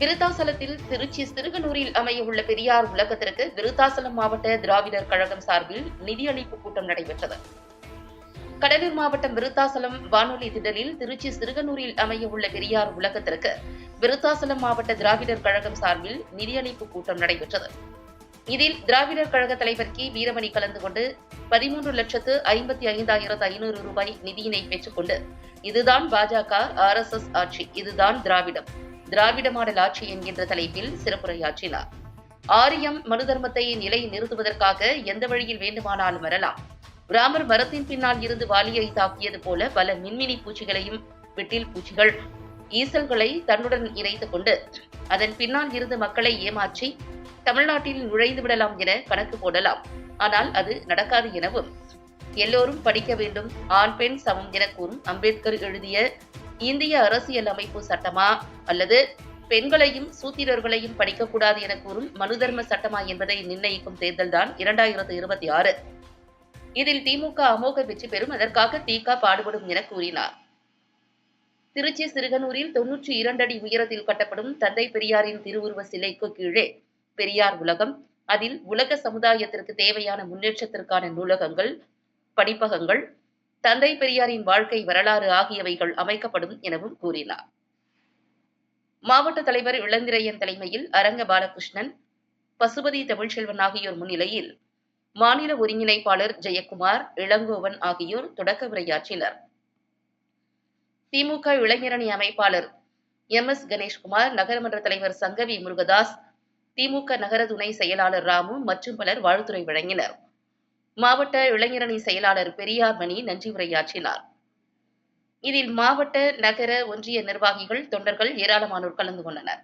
விருத்தாசலத்தில் திருச்சி சிறுகனூரில் அமையவுள்ள பெரியார் உலகத்திற்கு விருத்தாசலம் மாவட்ட திராவிடர் கழகம் சார்பில் நிதியளிப்பு கூட்டம் நடைபெற்றது. கடலூர் மாவட்டம் விருத்தாசலம் வானொலி திடலில் திருச்சி சிறுகனூரில் அமையவுள்ள பெரியார் உலகத்திற்கு விருத்தாசலம் மாவட்ட திராவிடர் கழகம் சார்பில் நிதியளிப்பு கூட்டம் நடைபெற்றது. இதில் திராவிடர் கழக தலைவர் கி. வீரமணி கலந்து கொண்டு பதிமூன்று லட்சத்து ஐம்பத்தி ஐந்தாயிரத்து ஐநூறு ரூபாய் நிதியினை பெற்றுக்கொண்டு இதுதான் பாஜக ஆர் எஸ் எஸ் ஆட்சி இதுதான் திராவிடம். திராவிட மாடல் ஆட்சி என்கின்ற தலைப்பில் சிறப்புரையாற்றினார். ஆரியம் மனு தர்மத்தை நிலை நிறுத்துவதற்காக எந்த வழியில் வேண்டுமானாலும் வரலாம். ராமர் மரத்தின் பின்னால் இருந்து வாலியை தாக்கியது போல பல மின்மினி பூச்சிகளையும் விட்டில் பூச்சிகள் ஈசல்களை தன்னுடன் இணைத்துக் கொண்டு அதன் பின்னால் இருந்து மக்களை ஏமாற்றி தமிழ்நாட்டில் நுழைந்து விடலாம் என கணக்கு போடலாம். ஆனால் அது நடக்காது எனவும் எல்லோரும் படிக்க வேண்டும் ஆண் பெண் சமம் என கூறும் அம்பேத்கர் எழுதிய இந்திய அரசியல் அமைப்பு சட்டமா அல்லது பெண்களையும் சூத்திரர்களையும் படிக்கக்கூடாது என கூறும் மனுதர்ம சட்டமா என்பதை நிர்ணயிக்கும் தேர்தல்தான் இரண்டாயிரத்து இருபத்தி ஆறு. இதில் திமுக அமோக வெற்றி பெறும் அதற்காக திக பாடுபடும் என கூறினார். திருச்சி சிறுகனூரில் தொன்னூற்றி இரண்டு அடி உயரத்தில் கட்டப்படும் தந்தை பெரியாரின் திருவுருவ சிலைக்கு கீழே பெரியார் உலகம். அதில் உலக சமுதாயத்திற்கு தேவையான முன்னேற்றத்திற்கான நூலகங்கள் படிப்பகங்கள் தந்தை பெரியாரின் வாழ்க்கை வரலாறு ஆகியவைகள் அமைக்கப்படும் எனவும் கூறினார். மாவட்ட தலைவர் இளந்திரையன் தலைமையில் அரங்க பாலகிருஷ்ணன் பசுபதி தமிழ்ச்செல்வன் ஆகியோர் முன்னிலையில் மாநில ஒருங்கிணைப்பாளர் ஜெயக்குமார் இளங்கோவன் ஆகியோர் தொடக்க உரையாற்றினர். திமுக இளைஞரணி அமைப்பாளர் எம். எஸ். கணேஷ்குமார் நகரமன்ற தலைவர் சங்கவி முருகதாஸ் திமுக நகர துணை செயலாளர் ராமு மற்றும் பலர் வாழ்த்துறை வழங்கினர். மாவட்ட இளைஞரணி செயலாளர் பெரியார் மணி நன்றி உரையாற்றினார். இதில் மாவட்ட நகர ஒன்றிய நிர்வாகிகள் தொண்டர்கள் ஏராளமானோர் கலந்து கொண்டனர்.